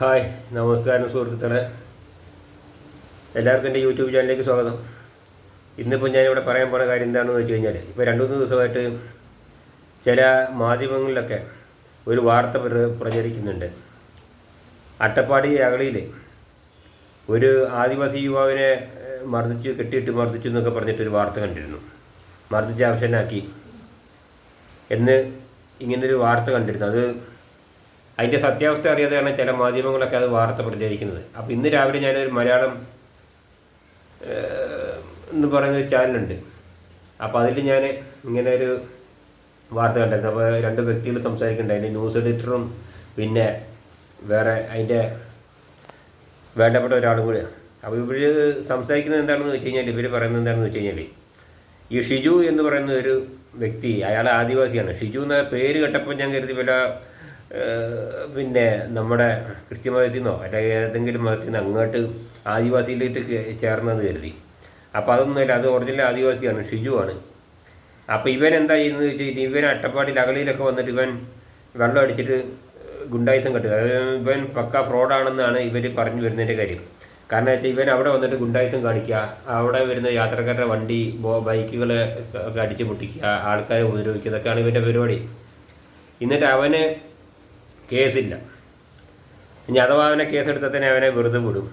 Hi നമസ്കാരം സുഹൃത്തുക്കളെ. എല്ലാവർക്കും എന്റെ യൂട്യൂബ് ചാനലിലേക്ക് സ്വാഗതം. ഇന്നിപ്പോൾ ഞാനിവിടെ പറയാൻ പോകുന്ന കാര്യം എന്താണെന്ന് വെച്ച് കഴിഞ്ഞാൽ ഇപ്പോൾ രണ്ട് മൂന്ന് ദിവസമായിട്ട് ചില മാധ്യമങ്ങളിലൊക്കെ ഒരു വാർത്ത പ്ര- പ്രചരിക്കുന്നുണ്ട്. അട്ടപ്പാടി അകളിയിൽ ഒരു ആദിവാസി യുവാവിനെ മർദ്ദിച്ച് കെട്ടിയിട്ട് മർദ്ദിച്ചു എന്നൊക്കെ പറഞ്ഞിട്ടൊരു വാർത്ത കണ്ടിരുന്നു. മർദ്ദിച്ച് അവശനാക്കി. എന്ന് ഇങ്ങനൊരു വാർത്ത കണ്ടിരുന്നു. അത് അതിന്റെ സത്യാവസ്ഥ അറിയാതെയാണ് ചില മാധ്യമങ്ങളൊക്കെ അത് വാർത്ത പ്രചരിക്കുന്നത്. അപ്പോൾ ഇന്ന് രാവിലെ ഞാനൊരു മലയാളം എന്ന് പറയുന്ന ഒരു ചാനലുണ്ട്. അപ്പോൾ അതിൽ ഞാൻ ഇങ്ങനെ ഒരു വാർത്ത കണ്ടായിരുന്നു. അപ്പോൾ രണ്ട് വ്യക്തികൾ സംസാരിക്കുന്നുണ്ട്. അതിന്റെ ന്യൂസ് എഡിറ്ററും പിന്നെ വേറെ അതിന്റെ വേണ്ടപ്പെട്ട ഒരാളും കൂടിയാണ് അപ്പോൾ ഇവർ സംസാരിക്കുന്നത് എന്താണെന്ന് വെച്ച് കഴിഞ്ഞാൽ ഇവർ പറയുന്നത് എന്താണെന്ന് വെച്ച് കഴിഞ്ഞാൽ ഈ ഷിജു എന്ന് പറയുന്ന ഒരു വ്യക്തി അയാൾ ആദിവാസിയാണ്. ഷിജു എന്ന പേര് കേട്ടപ്പോൾ ഞാൻ കരുതി വല്ല പിന്നെ നമ്മുടെ ക്രിസ്ത്യ മതത്തിൽ നിന്നോ അല്ലെങ്കിൽ ഏതെങ്കിലും മതത്തിൽ നിന്ന് അങ്ങോട്ട് ആദിവാസിയിലേക്ക് ചേർന്നത് കരുതി. അപ്പോൾ അതൊന്നുമില്ല അത് ഒറിജിനൽ ആദിവാസിയാണ് ഷിജു ആണ് അപ്പോൾ ഇവൻ എന്താ ചെയ്യുന്നത് വെച്ച് കഴിഞ്ഞാൽ ഇവൻ അട്ടപ്പാടിയിൽ അകലയിലൊക്കെ വന്നിട്ട് ഇവൻ വെള്ളം അടിച്ചിട്ട് ഗുണ്ടായുസം കെട്ടുക അതായത് ഇവൻ പക്ക ഫ്രോഡാണെന്നാണ് ഇവർ പറഞ്ഞു വരുന്നതിന്റെ കാര്യം. കാരണം വെച്ചാൽ ഇവൻ അവിടെ വന്നിട്ട് ഗുണ്ടായുസം കാണിക്കുക അവിടെ വരുന്ന യാത്രക്കാരുടെ വണ്ടി ബൈക്കുകളെ ഒക്കെ അടിച്ചു പൊട്ടിക്കുക ആൾക്കാരെ ഉപദ്രവിക്കുക ഇതൊക്കെയാണ് ഇവന്റെ പരിപാടി. എന്നിട്ട് അവന് കേസില്ല. ഇനി അഥവാ അവനെ കേസെടുത്താൽ തന്നെ അവനെ വെറുതെ വിടും.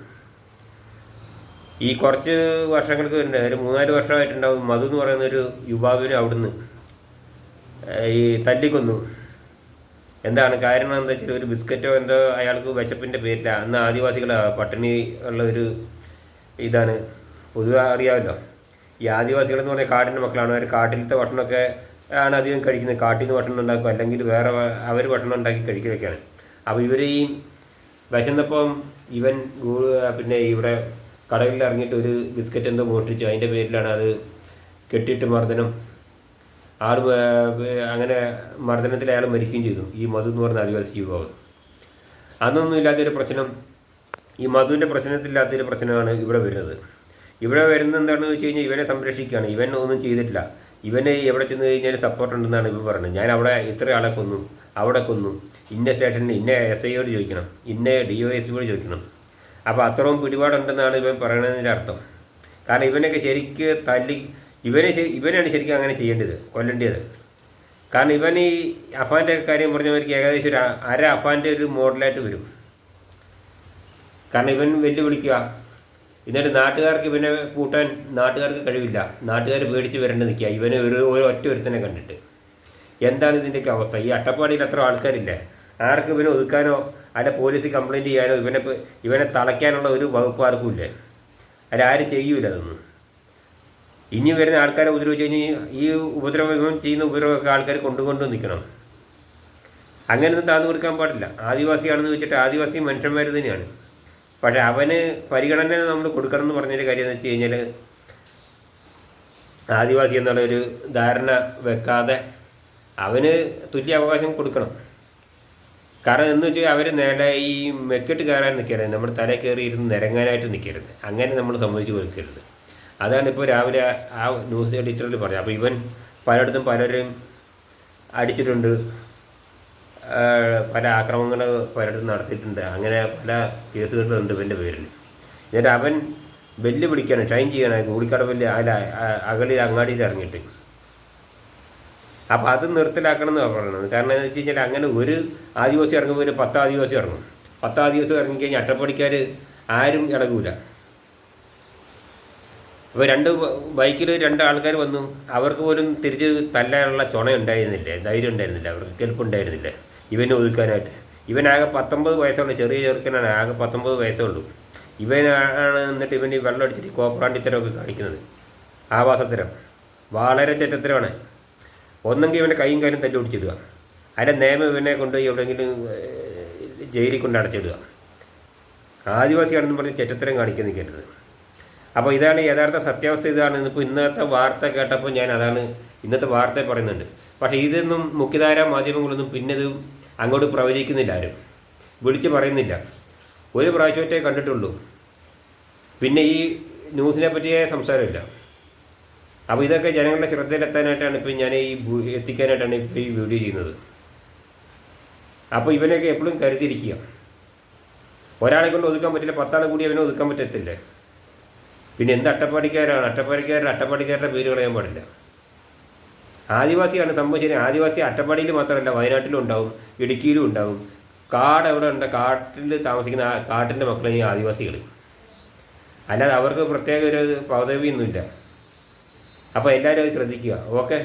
ഈ കുറച്ച് വർഷങ്ങൾക്ക് വരുന്നുണ്ട് ഒരു മൂന്നാൽ വർഷമായിട്ടുണ്ടാവും മധു എന്ന് പറയുന്ന ഒരു യുവാവിനെ അവിടുന്ന് ഈ തല്ലിക്കൊന്നു. എന്താണ് കാരണം? എന്താ വെച്ചാൽ ഒരു ബിസ്ക്കറ്റോ എന്തോ അയാൾക്ക് വിശപ്പിന്റെ പേരില്ല അന്ന് ആദിവാസികൾ പട്ടിണി ഉള്ള ഒരു ഇതാണ്. പൊതുവെ അറിയാമല്ലോ. ഈ ആദിവാസികൾ എന്ന് പറഞ്ഞാൽ കാടിന്റെ മക്കളാണ്. അവർ കാട്ടിലത്തെ ഭക്ഷണമൊക്കെ ആണ് അധികം കഴിക്കുന്നത്. കാട്ടിൽ നിന്ന് ഭക്ഷണം ഉണ്ടാക്കും. അല്ലെങ്കിൽ വേറെ അവർ ഭക്ഷണം ഉണ്ടാക്കി കഴിക്കുകയൊക്കെയാണ് അപ്പോൾ ഇവർ ഈ വിശന്നപ്പം ഇവൻ പിന്നെ ഇവിടെ കടകളിൽ ഇറങ്ങിയിട്ട് ഒരു ബിസ്ക്കറ്റ് എന്തോ മോഷ്ടിച്ചു. അതിന്റെ പേരിലാണ് അത് കെട്ടിയിട്ട് മർദ്ദനം. ആൾ അങ്ങനെ മർദ്ദനത്തിൽ അയാൾ മരിക്കുകയും ചെയ്തു. ഈ മധു എന്ന് പറഞ്ഞ ആദിവാസി യുവാവ്. അന്നൊന്നും ഇല്ലാത്തൊരു പ്രശ്നം ഈ മധുവിന്റെ പ്രശ്നത്തില്ലാത്തൊരു പ്രശ്നമാണ് ഇവിടെ വരുന്നത്. ഇവിടെ വരുന്നത് എന്താണെന്ന് വെച്ച് കഴിഞ്ഞാൽ ഇവനെ സംരക്ഷിക്കുകയാണ്. ഇവൻ ഒന്നും ചെയ്തിട്ടില്ല. ഇവന് എവിടെ ചെന്ന് കഴിഞ്ഞാൽ സപ്പോർട്ട് ഉണ്ടെന്നാണ് ഇവ പറയുന്നത്. ഞാൻ അവിടെ ഇത്ര ആളെ കൊന്നു അവിടെ കൊന്നു. ഇന്ന സ്റ്റേഷനിൽ ഇന്ന എസ് ഐയോട് ചോദിക്കണം ഇന്ന ഡി ഒ എസ് സിയോട് ചോദിക്കണം. അപ്പോൾ അത്രയും പിടിപാടുണ്ടെന്നാണ് ഇവൻ പറയണതിന്റെ അർത്ഥം. കാരണം ഇവനൊക്കെ ശരിക്ക് തല്ലി ഇവനെ ഇവനാണ് ശരിക്കും അങ്ങനെ ചെയ്യേണ്ടത് കൊല്ലേണ്ടത്. കാരണം ഇവൻ ഈ അഫാന്റെ കാര്യം പറഞ്ഞവർക്ക് ഏകദേശം ഒരു അര അഫാന്റെ ഒരു മോഡലായിട്ട് വരും. കാരണം ഇവൻ വെല്ലുവിളിക്കുക എന്നിട്ട് നാട്ടുകാർക്ക് ഇവനെ കൂട്ടാൻ നാട്ടുകാർക്ക് കഴിവില്ല. നാട്ടുകാർ പേടിച്ച് വരേണ്ടി നിൽക്കുക. ഇവനെ ഒരു ഒരു ഒറ്റ ഒരുത്തനെ കണ്ടിട്ട്. എന്താണ് ഇതിന്റെയൊക്കെ അവസ്ഥ? ഈ അട്ടപ്പാടിയിൽ അത്ര ആൾക്കാരില്ലേ. ആർക്ക് ഇവനെ ഒതുക്കാനോ അല്ല പോലീസ് കംപ്ലൈന്റ് ചെയ്യാനോ ഇവനെ ഇവനെ തളയ്ക്കാനുള്ള ഒരു വകുപ്പ് ആർക്കും ഇല്ലേ. അതിലാരും ചെയ്യൂല അതൊന്നും. ഇനി വരുന്ന ആൾക്കാരെ ഉപദ്രവിച്ച് കഴിഞ്ഞാൽ ഈ ഉപദ്രവം ചെയ്യുന്ന ഉപദ്രവമൊക്കെ ആൾക്കാർ കൊണ്ടുകൊണ്ട് നിൽക്കണം. അങ്ങനെയൊന്നും താന്നു കൊടുക്കാൻ പാടില്ല. ആദിവാസിയാണെന്ന് വെച്ചിട്ട് ആദിവാസി മനുഷ്യന്മാർ തന്നെയാണ്. പക്ഷെ അവന് പരിഗണന നമ്മൾ കൊടുക്കണം എന്ന് പറഞ്ഞൊരു കാര്യം എന്ന് വെച്ച് കഴിഞ്ഞാൽ ആദിവാസി എന്നുള്ളൊരു ധാരണ വെക്കാതെ അവന് തുല്യ അവകാശം കൊടുക്കണം. കാരണം എന്ന് വെച്ചാൽ അവർ നേരെ ഈ മെക്കിട്ട് കയറാൻ നിൽക്കരുത് നമ്മുടെ തല കയറി ഇരുന്ന് നിരങ്ങാനായിട്ട് നിൽക്കരുത് അങ്ങനെ നമ്മൾ സമ്മതിച്ച് കൊടുക്കരുത്. അതാണ് ഇപ്പോൾ രാവിലെ ആ ന്യൂസ് എഡിറ്ററിൽ പറഞ്ഞത്. അപ്പോൾ ഇവൻ പലയിടത്തും പലരും അടിച്ചിട്ടുണ്ട്. പല ആക്രമണങ്ങൾ പലയിടത്തും നടത്തിയിട്ടുണ്ട്. അങ്ങനെ പല കേസുകളുണ്ട് ഇവന്റെ പേരിൽ എന്നിട്ട് അവൻ ബെല്ല് വെല്ലുവിളിക്കാണ് ഷൈൻ ചെയ്യണം. കൂടിക്കടവിൽ അല്ല അകലിൽ അങ്ങാടിയിൽ ഇറങ്ങിയിട്ട്. അപ്പോൾ അത് നിർത്തലാക്കണം എന്നാണ് പറയുന്നത് കാരണം എന്താ വെച്ച് കഴിഞ്ഞാൽ അങ്ങനെ ഒരു ആദിവാസി ഇറങ്ങുമ്പോൾ ഒരു പത്ത് ആദിവാസി ഇറങ്ങും. പത്ത് ആദിവാസി ഇറങ്ങിക്കഴിഞ്ഞാൽ അട്ടപ്പടിക്കാർ ആരും ഇടകൂല. അപ്പോൾ രണ്ട് ബൈക്കിൽ രണ്ട് ആൾക്കാർ വന്നു. അവർക്ക് പോലും തിരിച്ച് തല്ലാനുള്ള ചുണ ഉണ്ടായിരുന്നില്ല ധൈര്യം ഉണ്ടായിരുന്നില്ല അവർക്ക് കെൽപ്പുണ്ടായിരുന്നില്ല. ഇവനെ ഒതുക്കാനായിട്ട്. ഇവനാകെ പത്തൊമ്പത് വയസ്സുള്ള ചെറിയ ചെറുക്കനാണ് ആകെ പത്തൊമ്പത് വയസ്സുള്ളൂ ഇവനാണ് എന്നിട്ട് ഇവൻ ഈ വെള്ളം അടിച്ചിട്ട് കോപ്രാണ്ടിത്തരമൊക്കെ കാണിക്കുന്നത്. ആവാസത്തരം. വളരെ ചെറ്റത്തരമാണ്. ഒന്നെങ്കിൽ ഇവന്റെ കൈയും കാലും തല്ലി ഒടിച്ചിടുക അതിന്റെ നിയമം ഇവനെ കൊണ്ട് എവിടെയെങ്കിലും ജയിലിൽ കൊണ്ട് അടച്ചിടുക. ആദിവാസിയാണെന്ന് പറഞ്ഞ് ചെറ്റത്തരം കാണിക്കാൻ നിൽക്കേണ്ടത് അപ്പോൾ ഇതാണ് യഥാർത്ഥ സത്യാവസ്ഥ ഇതാണ്. ഇപ്പോൾ ഇന്നത്തെ വാർത്ത കേട്ടപ്പോൾ ഞാൻ അതാണ് ഇന്നത്തെ വാർത്ത പറയുന്നുണ്ട്. പക്ഷേ ഇതൊന്നും മുഖ്യധാര മാധ്യമങ്ങളൊന്നും പിന്നെ ഇത് അങ്ങോട്ട് പ്രവചിക്കുന്നില്ല ആരും. വിളിച്ച് പറയുന്നില്ല. ഒരു പ്രാവശ്യമൊറ്റേ കണ്ടിട്ടുള്ളൂ. പിന്നെ ഈ ന്യൂസിനെ പറ്റിയേ സംസാരമില്ല. അപ്പോൾ ഇതൊക്കെ ജനങ്ങളുടെ ശ്രദ്ധയിലെത്താനായിട്ടാണ് ഇപ്പോൾ ഞാൻ ഈ എത്തിക്കാനായിട്ടാണ് ഇപ്പോൾ ഈ വീഡിയോ ചെയ്യുന്നത്. അപ്പോൾ ഇവനെയൊക്കെ എപ്പോഴും കരുതിയിരിക്കുക. ഒരാളെ കൊണ്ട് ഒതുക്കാൻ പറ്റില്ല പത്താളെ കൂടി അവനെ ഒതുക്കാൻ പറ്റത്തില്ലേ? പിന്നെ എന്ത് അട്ടപ്പാടിക്കാരാണ്? അട്ടപ്പാടിക്കാരുടെ അട്ടപ്പാടിക്കാരുടെ പേര് കളയാൻ പാടില്ല. ആദിവാസിയാണ് സംഭവം ശരി. ആദിവാസി അട്ടപ്പാടിയിൽ മാത്രമല്ല വയനാട്ടിലും ഉണ്ടാവും ഇടുക്കിയിലും ഉണ്ടാവും. കാട് എവിടെ ഉണ്ട്? കാട്ടിൽ താമസിക്കുന്ന കാട്ടിന്റെ മക്കളെ ഈ ആദിവാസികൾ അല്ലാതെ അവർക്ക് പ്രത്യേക ഒരു പദവിയൊന്നുമില്ല. അപ്പോൾ എല്ലാവരും അത് ശ്രദ്ധിക്കുക. ഓക്കെ?